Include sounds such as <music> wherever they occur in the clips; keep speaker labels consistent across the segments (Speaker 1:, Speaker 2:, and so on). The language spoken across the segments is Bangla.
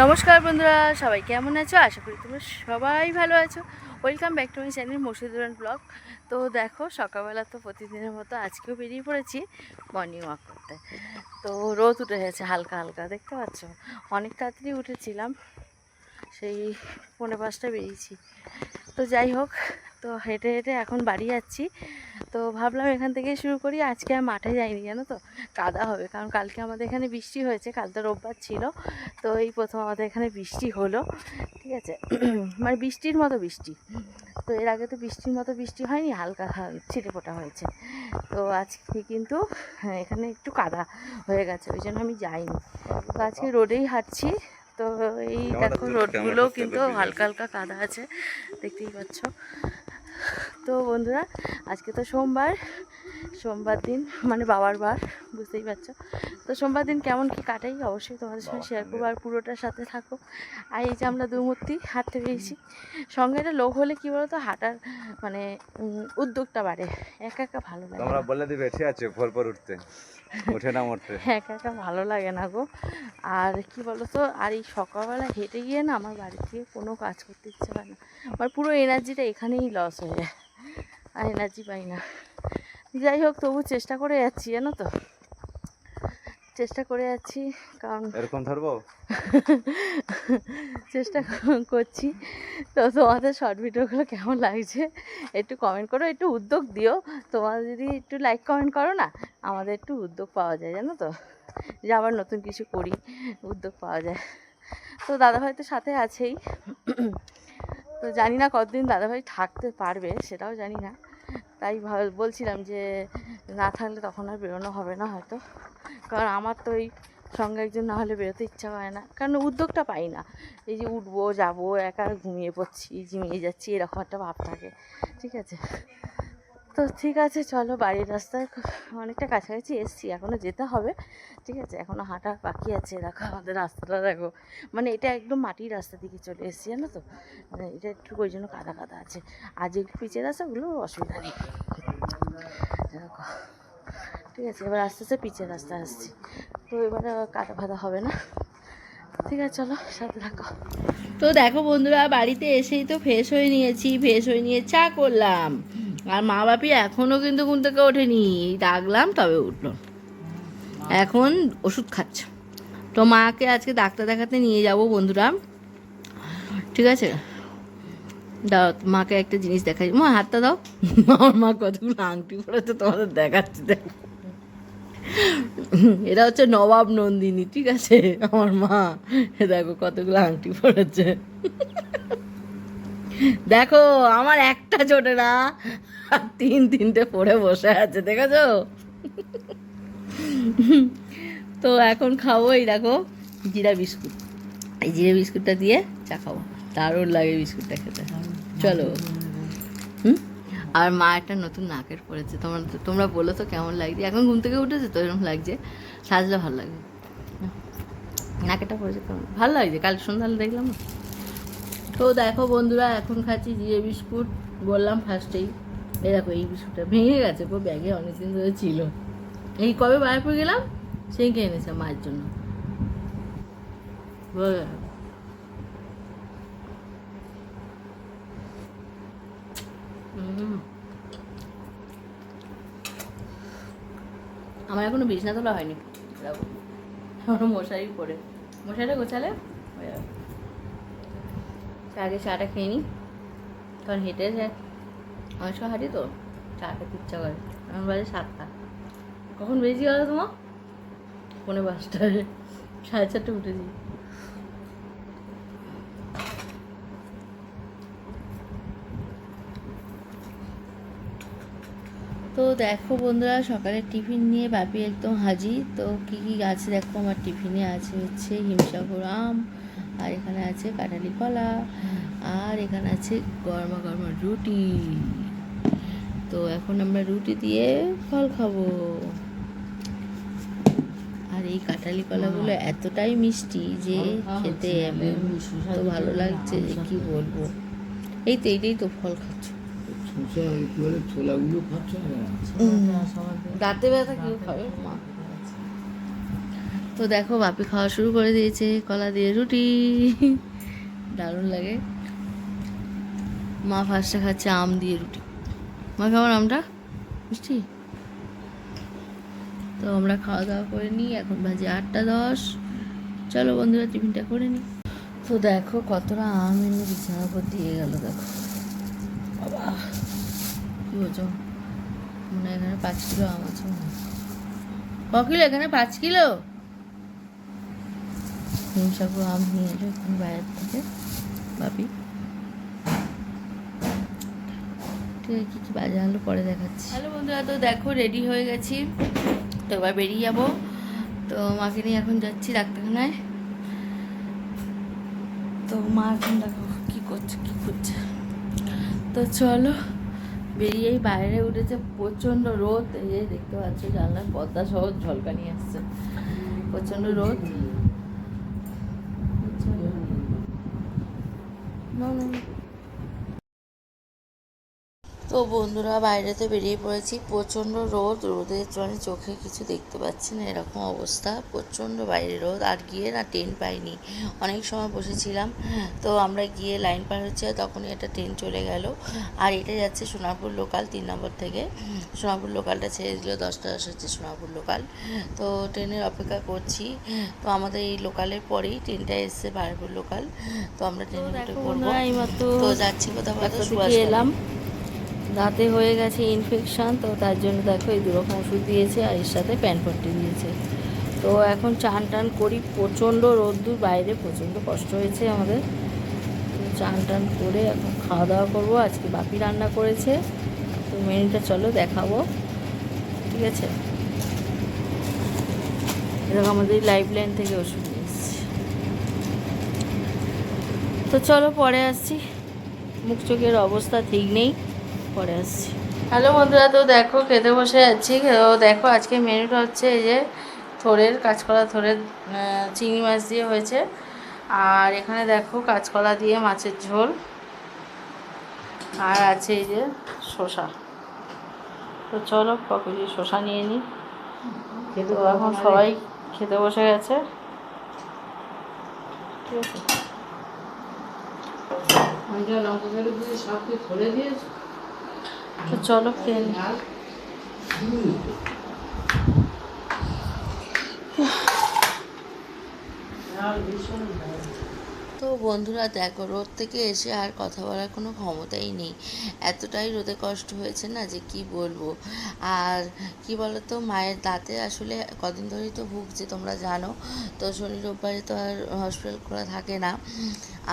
Speaker 1: নমস্কার বন্ধুরা, সবাই কেমন আছো? আশা করি তোমরা সবাই ভালো আছো। Welcome back to my channel Murshiduran blog তো দেখো, সকালবেলা তো প্রতিদিনের মতো আজকেও বেরিয়ে পড়েছি মর্নিং ওয়াক করতে। তো রোদ উঠে গেছে, হালকা হালকা, দেখতে পাচ্ছ? অনেক তাড়াতাড়ি উঠেছিলাম, সেই পৌনে পাঁচটায় বেরিয়েছি। তো যাই হোক তো হেঁটে হেঁটে এখন বাড়ি যাচ্ছি। তো ভাবলাম এখান থেকে শুরু করি। আজকে আর মাঠে যাইনি জানো তো? কাদা হবে কারণ কালকে আমাদের এখানে বৃষ্টি হয়েছে কাল তো রোববার ছিল। তো এই প্রথম আমাদের এখানে বৃষ্টি হলো ঠিক আছে? <clears throat> মানে বৃষ্টির মতো বৃষ্টি। তো এর আগে তো বৃষ্টির মতো বৃষ্টি হয়নি হালকা ছিটে ফোটা হয়েছে। তো আজকে কিন্তু হ্যাঁ, এখানে একটু কাদা হয়ে গেছে ওই জন্য আমি যাইনি। তো আজকে রোডেই হাঁটছি। তো এই দেখো রোডগুলো কিন্তু হালকা হালকা কাদা আছে দেখতেই পাচ্ছ। তো বন্ধুরা আজকে তো সোমবার সোমবার দিন মানে বাবার বার বুঝতেই পারছ? তো সোমবার দিন কেমন কি কাটাই অবশ্যই তোমাদের সঙ্গে শেয়ার করব আর পুরোটার সাথে থাকো। আর এই যে আমরা দুমূর্তি হাঁটতে পেয়েছি সঙ্গে একটা লোক হলে কী বলতো হাঁটার মানে উদ্যোগটা বাড়ে। একা একা ভালো লাগে
Speaker 2: তোমরা
Speaker 1: না।
Speaker 2: বলে দিবে ঠিক আছে ভোর পর উঠতে উঠে না মরতে। <laughs>
Speaker 1: একা একা ভালো লাগে না গো। আর কি বলতো আর এই সকালবেলা হেঁটে গিয়ে না আমার বাড়ি থেকে কোনো কাজ করতে ইচ্ছে হয় না। আমার পুরো এনার্জিটা এখানেই লস হয়ে যায়। আর এনার্জি পাই না। যাই হোক তবু চেষ্টা করে যাচ্ছি জানো তো? চেষ্টা করে যাচ্ছি কারণ
Speaker 2: এরকম ধরবো? <laughs>
Speaker 1: চেষ্টা করছি। তো তোমাদের শর্ট ভিডিওগুলো কেমন লাগছে একটু কমেন্ট করো একটু উদ্যোগ দিও। তোমরা যদি একটু লাইক কমেন্ট করো না আমাদের একটু উদ্যোগ পাওয়া যায় জানো তো? যে আবার নতুন কিছু করি উদ্যোগ পাওয়া যায়। তো দাদাভাই তো সাথে আছেই। তো জানি না কতদিন দাদাভাই থাকতে পারবে সেটাও জানি না। তাই বলছিলাম যে না থাকলে তখন আর বেরোনো হবে না হয়তো। কারণ আমার তো ওই সঙ্গে একজন না হলে বেরোতে ইচ্ছা করে না। কারণ উদ্যোগটা পাই না। এই যে উঠবো, যাব, একা ঘুমিয়ে পড়ছি ঝিমিয়ে যাচ্ছি, এরকম একটা ভাব থাকে। ঠিক আছে? তো ঠিক আছে, চলো বাড়ির রাস্তায় অনেকটা কাছাকাছি এসছি এখনও যেতে হবে। ঠিক আছে এখনও হাঁটা বাকি আছে, দেখো আমাদের রাস্তাটা, দেখো। মানে এটা একদম মাটির রাস্তা দিকে চলে এসছি, জানো তো? মানে এটা একটু ওই জন্য কাদা কাদা আছে। আর যে পিচের রাস্তাগুলো অসুবিধা নেই। দেখো। ঠিক আছে, এবার আস্তে আস্তে পিচের রাস্তা আসছি। তো এবারে কাদা ফাদা হবে না। ঠিক আছে, চলো, সাথে রাখো তো দেখো বন্ধুরা, বাড়িতে এসেই তো ফ্রেশ হয়ে নিয়েছি ফ্রেশ হয়ে নিয়ে চা করলাম। আর মা বাপি এখনও কিন্তু ঘুম থেকে ওঠেনি। ডাকলাম, তবে উঠল। এখন ওষুধ খাচ্ছে। তো মাকে আজকে ডাক্তার দেখাতে নিয়ে যাব বন্ধুরা। ঠিক আছে? দাও, মাকে একটা জিনিস দেখাই। মা, হাতটা দাও। আমার মা কতগুলো আংটি পড়েছে তোমাদের দেখাচ্ছি, দেখো। এটা হচ্ছে নবাব নন্দিনী, ঠিক আছে? আমার মা দেখো কতগুলো আংটি পড়েছে দেখো, আমার একটা ছোটে না। তিন তিনটে পড়ে বসে আছে, দেখেছ? তো এখন খাব এই দেখো জিরা বিস্কুট। এই জিরা বিস্কুটটা দিয়ে চা খাব। দারুণ লাগে বিস্কুটটা খেতে। চলো। হুম? আর মা একটা নতুন নাকের পড়েছে তোমরা তোমরা বলো তো কেমন লাগছে? এখন ঘুম থেকে উঠেছে তো এরকম লাগছে? সাজলে ভালো লাগবে নাকেরটা পড়েছে কেমন? ভালো লাগছে? কাল সন্ধ্যাবেলা দেখলাম তো দেখো বন্ধুরা, এখন খাচ্ছি জিরে বিস্কুট। বললাম ফার্স্টেই এই দেখো, এই বিস্কুটটা ভেঙে গেছে, পুরো ব্যাগে অনেকদিন ধরে ছিল। এই কবে বারাপুর গেলাম? সেই কে এনেছে মায়ের জন্য। আমার এখনও বিছনা তোলা হয়নি। এখনও মশারি পরে মশারিটা গোছালে আগে চাটা খেয়ে নিই কারণ হেঁটে যায় সময় হাঁটি তো, চা খেতে ইচ্ছা করে। আমার বাজে সাতটা। কখন বেশি গেল তোমার পনেরো পাঁচটায়। সাড়ে চারটে উঠেছি। তো দেখো বন্ধুরা, সকালে টিফিন নিয়ে বাপি একদম হাজির। তো কী কী আছে দেখো? আমার টিফিনে আছে হচ্ছে হিমসাগর আম, আর এখানে আছে কাঁঠালি কলা, আর এখানে আছে গরমা গরমা রুটি। তো এখন আমরা রুটি দিয়ে ফল খাব। আর এই কাঁঠালি কলাগুলো এতটাই মিষ্টি যে খেতে এমন তো ভালো লাগছে যে কি বলব। এই তো এইটাই তো ফল খাচ্ছ। দাঁতে ব্যথা কেউ খাবে? মা।
Speaker 3: তো দেখো বাপি খাওয়া শুরু করে দিয়েছে কলা দিয়ে রুটি। দারুণ লাগে। মা ফার্স্টে খাচ্ছে আম দিয়ে রুটি। মা কেমন আমটা? মিষ্টি? তো আমরা খাওয়া দাওয়া করে নিই, এখন বাজে আটটা দশ। চলো বন্ধুরা টিফিনটা করে নিই। তো দেখো কতটা আম এনে বিছানার উপর দিয়ে গেল, দেখো। বাবা, কি বলছো? মনে এখানে পাঁচ কিলো আম আছে মনে ক কিলো? এখানে পাঁচ কিলো? হিমসাগু আম নিয়ে এলো এখানে বাইরের থেকে বাপি আছে কী কী বাজে আনলো পরে দেখাচ্ছি। হ্যালো বন্ধুরা তো দেখো রেডি হয়ে গেছি। তো এবার বেরিয়ে যাব। তো মাকে নিয়ে এখন যাচ্ছি ডাক্তারখানায়। তো মা এখন দেখো কী করছে কী করছে। তো চলো বেরিয়েই বাইরে উঠেছে প্রচণ্ড রোদ। এই যে দেখতে পাচ্ছ জানলার পদ্মা সহ ঝলকানি আসছে। প্রচণ্ড রোদ। না, না। তো বন্ধুরা বাইরেতে বেরিয়ে পড়েছি। প্রচণ্ড রোদ রোদের জন্য চোখে কিছু দেখতে পাচ্ছি না এরকম অবস্থা। প্রচণ্ড বাইরে রোদ আর গিয়ে না ট্রেন পাইনি। অনেক সময় বসেছিলাম তো আমরা গিয়ে লাইন পার হচ্ছে তখনই একটা ট্রেন চলে গেল। আর এটা যাচ্ছে সোনাপুর লোকাল তিন নম্বর থেকে। সোনাপুর লোকালটা ছেড়ে দিল দশটা দশ হচ্ছে সোনাপুর লোকাল তো ট্রেনের অপেক্ষা করছি। তো আমাদের এই লোকালের পরেই ট্রেনটা এসছে বারপুর লোকাল তো আমরা ট্রেনে উঠে পড়ব। তো যাচ্ছি কোথাও
Speaker 1: এলাম। দাঁতে হয়ে গেছে ইনফেকশান তো তার জন্য দেখো এই দুরকম ওষুধ দিয়েছে আর এর সাথে প্যানপট্টি দিয়েছে। তো এখন চান টান করি, প্রচণ্ড রোদ্দুর, বাইরে প্রচণ্ড কষ্ট হয়েছে আমাদের। তো চান টান করে এখন খাওয়া দাওয়া করব, আজকে বাপি রান্না করেছে। তো মেনুটা চলো দেখাবো, ঠিক আছে? এরকম আমাদের লাইফ লাইন থেকে ওষুধ এসেছি তো চলো পরে আসছি। মুখ চোখের অবস্থা ঠিক নেই। পরে আসছি।
Speaker 3: হ্যালো বন্ধুরা তো দেখো খেতে বসে যাচ্ছি তো দেখো আজকে মেনুটা হচ্ছে এই যে থোরের কাঁচকলা থোরের চিংড়ি মাছ দিয়ে হয়েছে। আর এখানে দেখো কাঁচকলা দিয়ে মাছের ঝোল। আর আছে এই যে শসা। তো চলো ককুলি শসা নিয়ে নিই তো এখন সবাই খেতে বসে গেছে। ঠিক আছে। তো চলো খেয়ে তো বন্ধুরা, দেখো, রোদ থেকে এসে আর কথা বলার কোনো ক্ষমতাই নেই। এতটাই রোদে কষ্ট হয়েছে না যে কি বলব? আর কি বলতো, মায়ের দাঁতে আসলে কদিন ধরেই তো ভুগছে, তোমরা জানো। তো শনি, রোববারে তো আর হসপিটাল খোলা থাকে না।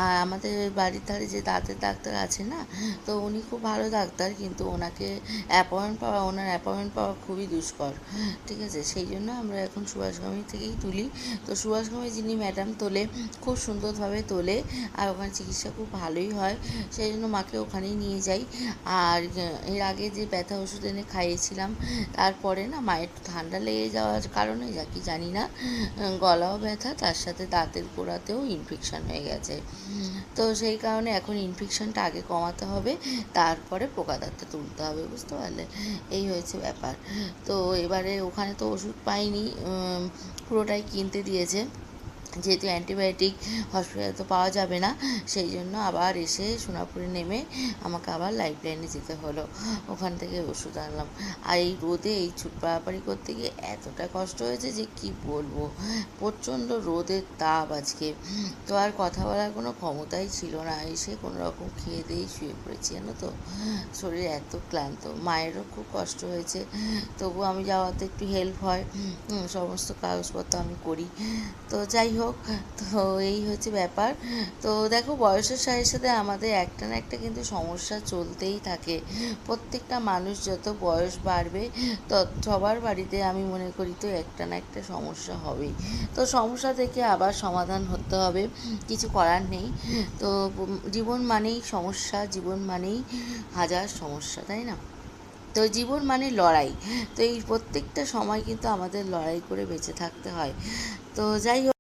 Speaker 3: আর আমাদের বাড়ির ধারে যে দাঁতের ডাক্তার আছে না, তো উনি খুব ভালো ডাক্তার, কিন্তু ওনাকে অ্যাপয়েন্ট পাওয়া, ওনার অ্যাপয়েন্ট পাওয়া খুবই দুষ্কর, ঠিক আছে? সেই জন্য আমরা এখন সুভাষগামী থেকেই তুলি। তো সুভাষগামী যিনি ম্যাডাম তোলে, খুব সুন্দরভাবে তোলে, আর ওখানে চিকিৎসা খুব ভালোই হয়, সেই জন্য মাকে ওখানেই নিয়ে যাই। আর এর আগে যে ব্যথা ওষুধ এনে খাইয়েছিলাম, তারপরে না মায়ের একটু ঠান্ডা লেগে যাওয়ার কারণে, যা কি জানি না, গলাও ব্যথা, তার সাথে দাঁতের গোড়াতেও ইনফেকশন হয়ে গেছে। তো সেই কারণে এখন ইনফেকশনটা আগে কমাতে হবে, তারপরে পোকা দাঁতটা তুলতে হবে, বুঝতে পারলে? এই হয়েছে ব্যাপার। তো এবারে ওখানে তো ওষুধ পাইনি পুরোটাই কিনতে দিয়েছে। যেহেতু অ্যান্টিবায়োটিক হসপিটালে তো পাওয়া যাবে না, সেই জন্য আবার এসে সোনাপুরে নেমে আমাকে আবার লাইফ লাইনে যেতে হলো। ওখান থেকে ওষুধ আনলাম। আর এই রোদে এই ছুট পাড়াপাড়ি করতে গিয়ে এতটা কষ্ট হয়েছে যে কি বলব? প্রচণ্ড রোদের তাপ আজকে। তো আর কথা বলার কোনো ক্ষমতাই ছিল না। এসে কোনো রকম খেয়ে দিয়েই শুয়ে পড়েছি, জানো তো? শরীর এত ক্লান্ত। মায়েরও খুব কষ্ট হয়েছে। তবু আমি যাওয়াতে একটু হেল্প হয়। সমস্ত কাগজপত্র আমি করি। তো যাই হোক তো এই হচ্ছে ব্যাপার। তো দেখো, বয়সের সাথে সাথে আমাদের একটা না একটা কিন্তু সমস্যা চলতেই থাকে। প্রত্যেকটা মানুষ যত বয়স বাড়বে, তত সবার বাড়িতে আমি মনে করি তো একটা না একটা সমস্যা হবেই। তো সমস্যা থেকে আবার সমাধান হতে হবে, কিছু করার নেই। তো জীবন মানেই সমস্যা, জীবন মানেই হাজার সমস্যা, তাই না? তো জীবন মানে লড়াই। তো এই প্রত্যেকটা সময় কিন্তু আমাদের লড়াই করে বেঁচে থাকতে হয়। তো যাই হোক